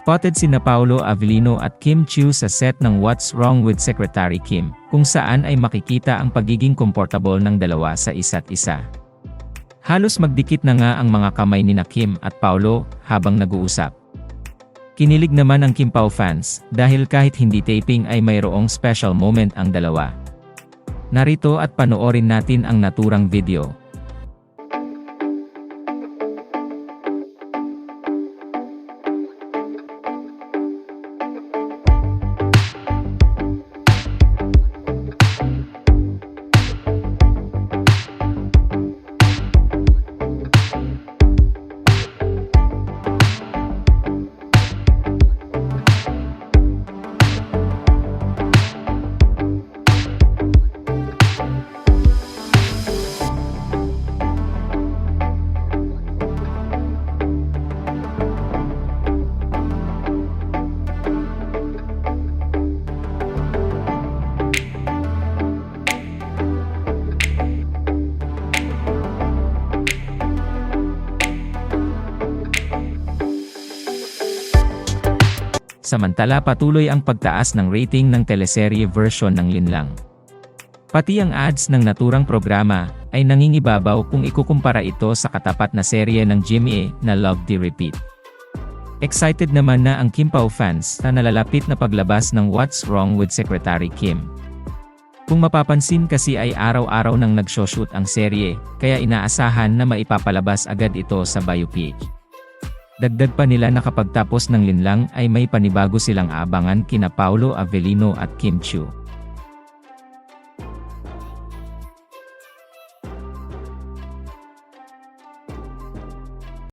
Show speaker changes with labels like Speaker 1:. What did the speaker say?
Speaker 1: Spotted sina Paulo Avellino at Kim Chiu sa set ng What's Wrong with Secretary Kim, kung saan ay makikita ang pagiging komportable ng dalawa sa isa't isa. Halos magdikit na nga ang mga kamay ni na Kim at Paulo habang nag-uusap. Kinilig naman ang Kim fans dahil kahit hindi taping ay mayroong special moment ang dalawa. Narito at panoorin natin ang naturang video. Samantala patuloy ang pagtaas ng rating ng teleserye version ng Linlang. Pati ang ads ng naturang programa ay nangingibabaw kung ikukumpara ito sa katapat na serye ng Jimmy A na Love the Repeat. Excited naman na ang Kim Pao fans na nalalapit na paglabas ng What's Wrong with Secretary Kim. Kung mapapansin kasi ay araw-araw nang nagsho-shoot ang serye, kaya inaasahan na maipapalabas agad ito sa biopage. Dagdag pa nila na kapag ng linlang ay may panibago silang abangan kina Paulo Avellino at Kim Chiu.